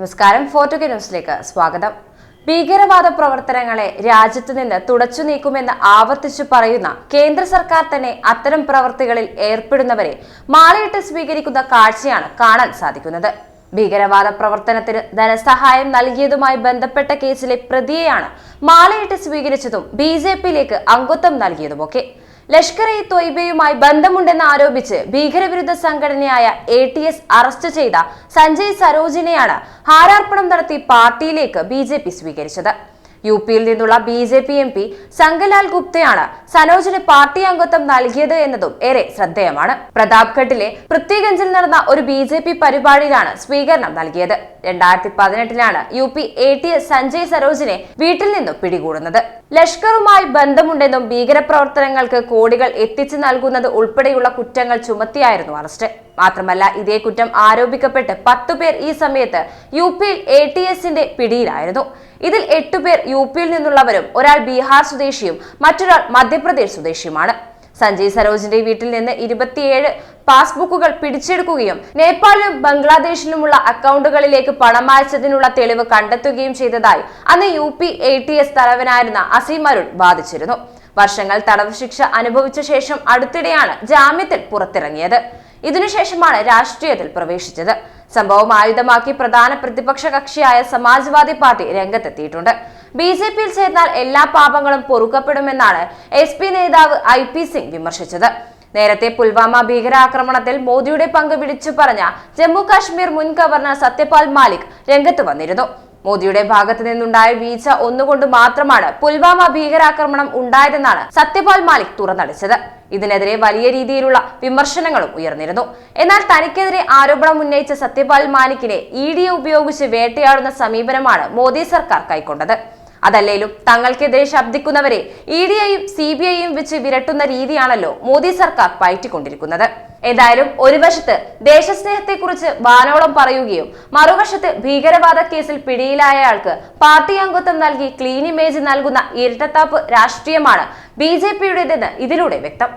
നമസ്കാരം ഫോർട്ടുക ന്യൂസിലേക്ക് സ്വാഗതം. ഭീകരവാദ പ്രവർത്തനങ്ങളെ രാജ്യത്തു നിന്ന് തുടച്ചു നീക്കുമെന്ന് ആവർത്തിച്ചു പറയുന്ന കേന്ദ്ര സർക്കാർ തന്നെ അത്തരം പ്രവർത്തികളിൽ ഏർപ്പെടുന്നവരെ മാലയിട്ട് സ്വീകരിക്കുന്ന കാഴ്ചയാണ് കാണാൻ സാധിക്കുന്നത്. ഭീകരവാദ പ്രവർത്തനത്തിന് ധനസഹായം നൽകിയതുമായി ബന്ധപ്പെട്ട കേസിലെ പ്രതിയെയാണ് മാലയിട്ട് സ്വീകരിച്ചതും ബി ജെ പിയിലേക്ക് അംഗത്വം നൽകിയതുമൊക്കെ. ലഷ്കർ ഇ തൊയ്ബയുമായി ബന്ധമുണ്ടെന്ന് ആരോപിച്ച് ഭീകരവിരുദ്ധ സംഘടനയായ എ ടി എസ് അറസ്റ്റ് ചെയ്ത സഞ്ജയ് സരോജിനെയാണ് ഹാരാർപ്പണം നടത്തി പാർട്ടിയിലേക്ക് ബി സ്വീകരിച്ചത്. യു പിയിൽ നിന്നുള്ള B J P M P Shankalal ഗുപ്തയാണ് സനോജിന് പാർട്ടി അംഗത്വം നൽകിയത് എന്നതും ഏറെ ശ്രദ്ധേയമാണ്. പ്രതാപ്ഘട്ടിലെ പൃഥ്വിഗഞ്ചിൽ നടന്ന ഒരു ബി ജെ പി പരിപാടിയിലാണ് സ്വീകരണം നൽകിയത്. രണ്ടായിരത്തി പതിനെട്ടിലാണ് U P A T S Sanjay സരോജിനെ വീട്ടിൽ നിന്നും പിടികൂടുന്നത്. ലഷ്കറുമായി ബന്ധമുണ്ടെന്നും ഭീകരപ്രവർത്തനങ്ങൾക്ക് കോടികൾ എത്തിച്ചു നൽകുന്നത് ഉൾപ്പെടെയുള്ള കുറ്റങ്ങൾ ചുമത്തിയായിരുന്നു അറസ്റ്റ്. മാത്രമല്ല ഇതേ കുറ്റം ആരോപിക്കപ്പെട്ട് പത്തുപേർ ഈ സമയത്ത് യു പിയിൽ എ ടി എസിന്റെ പിടിയിലായിരുന്നു. ഇതിൽ എട്ടുപേർ യു പിയിൽ നിന്നുള്ളവരും ഒരാൾ ബീഹാർ സ്വദേശിയും മറ്റൊരാൾ മധ്യപ്രദേശ് സ്വദേശിയുമാണ്. സഞ്ജയ് സരോജിന്റെ വീട്ടിൽ നിന്ന് ഇരുപത്തിയേഴ് പാസ്ബുക്കുകൾ പിടിച്ചെടുക്കുകയും നേപ്പാളിലും ബംഗ്ലാദേശിലുമുള്ള അക്കൗണ്ടുകളിലേക്ക് പണം അയച്ചതിനുള്ള തെളിവ് കണ്ടെത്തുകയും ചെയ്തതായി അന്ന് U P A T S തലവനായിരുന്ന Aseem Arun വാദിച്ചിരുന്നു. വർഷങ്ങൾ തടവ് ശിക്ഷ അനുഭവിച്ച ശേഷം അടുത്തിടെയാണ് ജാമ്യത്തിൽ പുറത്തിറങ്ങിയത്. ഇതിനുശേഷമാണ് രാഷ്ട്രീയത്തിൽ പ്രവേശിച്ചത്. സംഭവം ആയുധമാക്കി പ്രധാന പ്രതിപക്ഷ കക്ഷിയായ സമാജ്വാദി പാർട്ടി രംഗത്തെത്തിയിട്ടുണ്ട്. ബി ജെ പിയിൽ ചേർന്നാൽ എല്ലാ പാപങ്ങളും പൊറുക്കപ്പെടുമെന്നാണ് എസ് പി നേതാവ് ഐ പി സിംഗ് വിമർശിച്ചത്. നേരത്തെ പുൽവാമ ഭീകരാക്രമണത്തിൽ മോദിയുടെ പങ്ക് വിളിച്ചു പറഞ്ഞ ജമ്മു കാശ്മീർ മുൻ ഗവർണർ സത്യപാൽ മാലിക് രംഗത്ത് വന്നിരുന്നു. മോദിയുടെ ഭാഗത്തു നിന്നുണ്ടായ വീഴ്ച ഒന്നുകൊണ്ട് മാത്രമാണ് പുൽവാമ ഭീകരാക്രമണം ഉണ്ടായതെന്നാണ് സത്യപാൽ മാലിക് തുറന്നടിച്ചത്. ഇതിനെതിരെ വലിയ രീതിയിലുള്ള വിമർശനങ്ങളും ഉയർന്നിരുന്നു. എന്നാൽ തനിക്കെതിരെ ആരോപണം ഉന്നയിച്ച സത്യപാൽ മാലിക്കിനെ ഇ ഡി ഉപയോഗിച്ച് വേട്ടയാടുന്ന സമീപനമാണ് മോദി സർക്കാർ കൈക്കൊണ്ടത്. അതല്ലേലും തങ്ങൾക്കെതിരെ ശബ്ദിക്കുന്നവരെ ഇ ഡിയെയും സി ബി ഐയും വെച്ച് വിരട്ടുന്ന രീതിയാണല്ലോ മോദി സർക്കാർ പയറ്റിക്കൊണ്ടിരിക്കുന്നത്. ഏതായാലും ഒരു വശത്ത് ദേശസ്നേഹത്തെക്കുറിച്ച് വാനോളം പറയുകയും മറുവശത്ത് ഭീകരവാദ കേസിൽ പിടിയിലായ ആൾക്ക് പാർട്ടി അംഗത്വം നൽകി ക്ലീൻ ഇമേജ് നൽകുന്ന ഇരട്ടത്താപ്പ് രാഷ്ട്രീയമാണ് ബി ജെ പിയുടേതെന്ന് ഇതിലൂടെ വ്യക്തം.